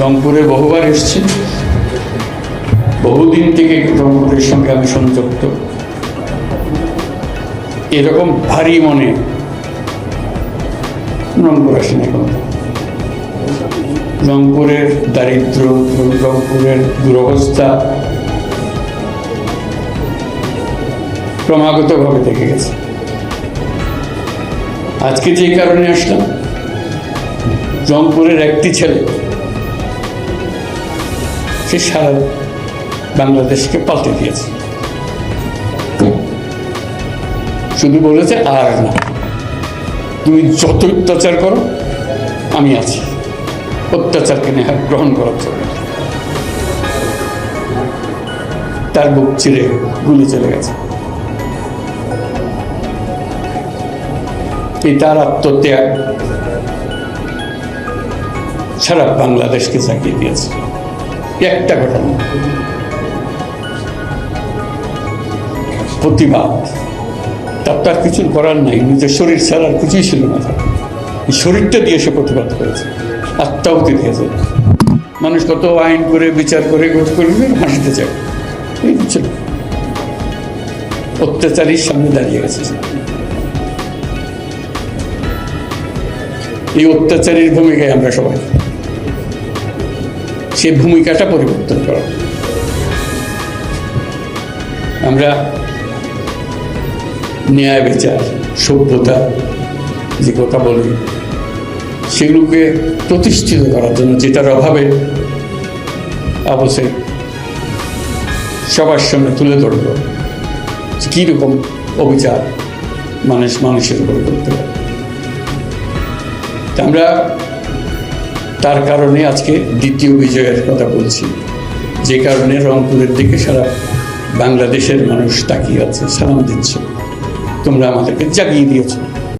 রংপুরে বহুবার এসেছি। বহুদিন থেকে রংপুরের সঙ্গে আমি সংযুক্ত। এরকম ভারী মনে রংপুর আসেনি এখন। রংপুরের দারিদ্র রংপুরের দুরবস্থা ক্রমাগতভাবে দেখে গেছে। আজকে যে কারণে আসলাম, রংপুরের একটি ছেলে সে সারা বাংলাদেশকে পাল্টে দিয়েছে। শুধু বলেছে আর না। তুমি যত অত্যাচার করো, আমি আছি। অত্যাচারকে নেহাত গ্রহণ করার জন্য। তার বুক চিরে গুলি চলে গেছে। এই তার আত্মত্যাগ সারা বাংলাদেশকে জাগিয়ে দিয়েছে। একটা ঘটনা। প্রতিবাদ। তার তার কিছু করার নাই, নিজের শরীর ছাড়া আর কিছুই ছিল না। শরীরটা দিয়ে সে প্রতিবাদ করেছে আত্মাহুতি দিয়েছে মানুষ কত আইন করে, বিচার করে গোট করবে, হাসতে চায়। এই ছিল। অত্যাচারীর সামনে দাঁড়িয়ে গেছে এই অত্যাচারীর ভূমিকায় আমরা সবাই। সে ভূমিকাটা পরিবর্তন করা। আমরা ন্যায় বিচার, সভ্যতা, যে কথা বলি, সেগুলোকে প্রতিষ্ঠিত করার জন্য যেটার অভাবে অবশ্যই সবার সামনে তুলে ধরব কীরকম অবিচার মানুষ মানুষের উপর করতে পারে। আমরা তার কারণে আজকে দ্বিতীয় বিজয়ের কথা বলছি। যে কারণে রংপুরের দিকে সারা বাংলাদেশের মানুষ তাকিয়ে আছে, সালাম দিচ্ছে। তোমরা আমাদেরকে জাগিয়ে দিয়েছ।